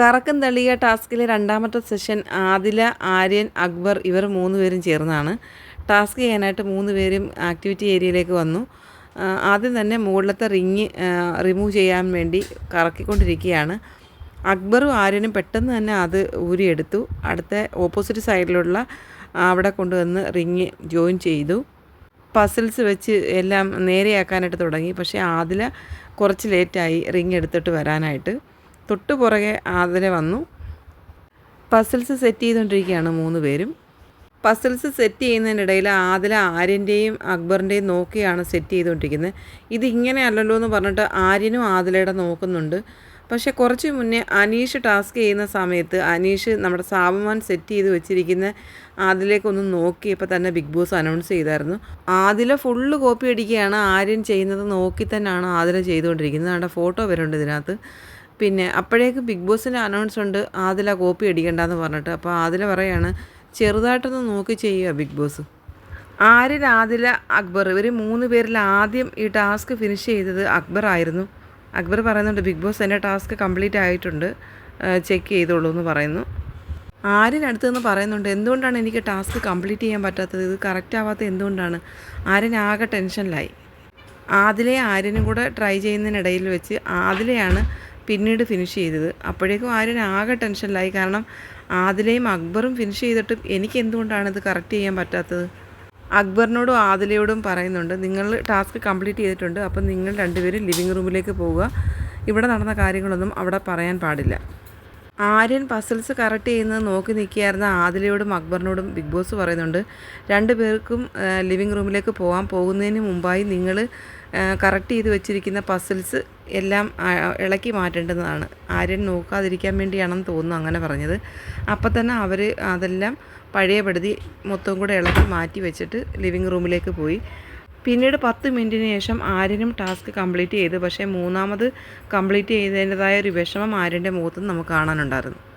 കറക്കം തള്ളിയ ടാസ്കിലെ രണ്ടാമത്തെ സെഷൻ ആദില ആര്യൻ അക്ബർ ഇവർ മൂന്ന് പേരും ചേർന്നാണ്. ടാസ്ക് ചെയ്യാനായിട്ട് മൂന്ന് പേരും ആക്ടിവിറ്റി ഏരിയയിലേക്ക് വന്നു. ആദ്യം തന്നെ മുകളിലത്തെ റിങ് റിമൂവ് ചെയ്യാൻ വേണ്ടി കറക്കിക്കൊണ്ടിരിക്കുകയാണ്. അക്ബറും ആര്യനും പെട്ടെന്ന് തന്നെ അത് ഊരിയെടുത്തു. അടുത്ത ഓപ്പോസിറ്റ് സൈഡിലുള്ള അവിടെ കൊണ്ടുവന്ന് റിങ് ജോയിൻ ചെയ്തു. പസിൽസ് വെച്ച് എല്ലാം നേരെയാക്കാനായിട്ട് തുടങ്ങി. പക്ഷേ ആദില കുറച്ച് ലേറ്റായി റിങ് എടുത്തിട്ട് വരാനായിട്ട്. തൊട്ട് പുറകെ ആദില വന്നു. പസിൽസ് സെറ്റ് ചെയ്തുകൊണ്ടിരിക്കുകയാണ് മൂന്ന് പേരും. പസിൽസ് സെറ്റ് ചെയ്യുന്നതിനിടയിൽ ആദില ആര്യന്റെയും അക്ബറിന്റെയും നോക്കിയാണ് സെറ്റ് ചെയ്തുകൊണ്ടിരിക്കുന്നത്. ഇതിങ്ങനെ അല്ലല്ലോ എന്ന് പറഞ്ഞിട്ട് ആര്യനും ആദിലയുടെ നോക്കുന്നുണ്ട്. പക്ഷേ കുറച്ച് മുന്നേ അനീഷ് ടാസ്ക് ചെയ്യുന്ന സമയത്ത് അനീഷ് നമ്മുടെ സാബുമാൻ സെറ്റ് ചെയ്ത് വെച്ചിരിക്കുന്ന ആദിലേക്കൊന്ന് നോക്കിയപ്പോൾ തന്നെ ബിഗ് ബോസ് അനൗൺസ് ചെയ്തായിരുന്നു. ആദില ഫുള്ള് കോപ്പി അടിക്കുകയാണ്. ആര്യൻ ചെയ്യുന്നത് നോക്കി തന്നെയാണ് ആദില ചെയ്തുകൊണ്ടിരിക്കുന്നത്. അവിടെ ഫോട്ടോ വരുന്നുണ്ട് ഇതിനകത്ത്. പിന്നെ അപ്പോഴേക്ക് ബിഗ് ബോസിന്റെ അനൗൺസ് ഉണ്ട് ആദില കോപ്പി അടിക്കണ്ടെന്ന് പറഞ്ഞിട്ട്. അപ്പോൾ ആദില പറയാണ് ചെറുതായിട്ടൊന്ന് നോക്കി ചെയ്യുക ബിഗ് ബോസ്. ആര്യൻ ആദില അക്ബർ? ഇവർ മൂന്ന് പേരിൽ ആദ്യം ഈ ടാസ്ക് ഫിനിഷ് ചെയ്തത് അക്ബർ ആയിരുന്നു. അക്ബർ പറയുന്നുണ്ട് ബിഗ് ബോസ് എന്റെ ടാസ്ക് കംപ്ലീറ്റ് ആയിട്ടുണ്ട് ചെക്ക് ചെയ്തോളൂ എന്ന് പറയുന്നു. ആര്യനടുത്ത് നിന്ന് പറയുന്നുണ്ട് എന്തുകൊണ്ടാണ് എനിക്ക് ടാസ്ക് കംപ്ലീറ്റ് ചെയ്യാൻ പറ്റാത്തത്? ഇത് കറക്റ്റ് ആവാത്തത് എന്തുകൊണ്ടാണ്? ആര്യൻ ആകെ ടെൻഷനിലായി ആദിലെ ആര്യനും കൂടെ ട്രൈ ചെയ്യുന്നതിനിടയിൽ വെച്ച് ആദിലെയാണ് പിന്നീട് ഫിനിഷ് ചെയ്തത്. അപ്പോഴേക്കും ആര്യൻ ആകെ ടെൻഷനിലായി കാരണം ആദിലയും അക്ബറും ഫിനിഷ് ചെയ്തിട്ടും എനിക്ക് എന്തുകൊണ്ടാണ് ഇത് കറക്റ്റ് ചെയ്യാൻ പറ്റാത്തത്? അക്ബറിനോടും ആദിലയോടും പറയുന്നുണ്ട് നിങ്ങൾ ടാസ്ക് കംപ്ലീറ്റ് ചെയ്തിട്ടുണ്ട് അപ്പം നിങ്ങൾ രണ്ടുപേരും ലിവിങ് റൂമിലേക്ക് പോവുക. ഇവിടെ നടന്ന കാര്യങ്ങളൊന്നും അവിടെ പറയാൻ പാടില്ല. ആര്യൻ പസിൽസ് കറക്റ്റ് ചെയ്യുന്നത് നോക്കി നിൽക്കുകയായിരുന്ന ആദിലയോടും അക്ബറിനോടും ബിഗ് ബോസ് പറയുന്നുണ്ട്. രണ്ടു പേർക്കും ലിവിങ് റൂമിലേക്ക് പോകാൻ പോകുന്നതിന് മുമ്പായി നിങ്ങൾ കറക്റ്റ് ചെയ്ത് വെച്ചിരിക്കുന്ന പസിൽസ് എല്ലാം ഇളക്കി മാറ്റേണ്ടതാണ്. ആര്യൻ നോക്കാതിരിക്കാൻ വേണ്ടിയാണെന്ന് തോന്നുന്നു അങ്ങനെ പറഞ്ഞത്. അപ്പം തന്നെ അവർ അതെല്ലാം പഴയപടുതി മൊത്തം കൂടെ ഇളക്കി മാറ്റി വെച്ചിട്ട് ലിവിങ് റൂമിലേക്ക് പോയി. പിന്നീട് പത്ത് മിനിറ്റിന് ശേഷം ആര്യനും ടാസ്ക് കംപ്ലീറ്റ് ചെയ്തു. പക്ഷേ മൂന്നാമത് കംപ്ലീറ്റ് ചെയ്തതിന്റെതായ ഒരു വിഷമം ആര്യന്റെ മുഖത്തും നമുക്ക് കാണാനുണ്ടായിരുന്നു.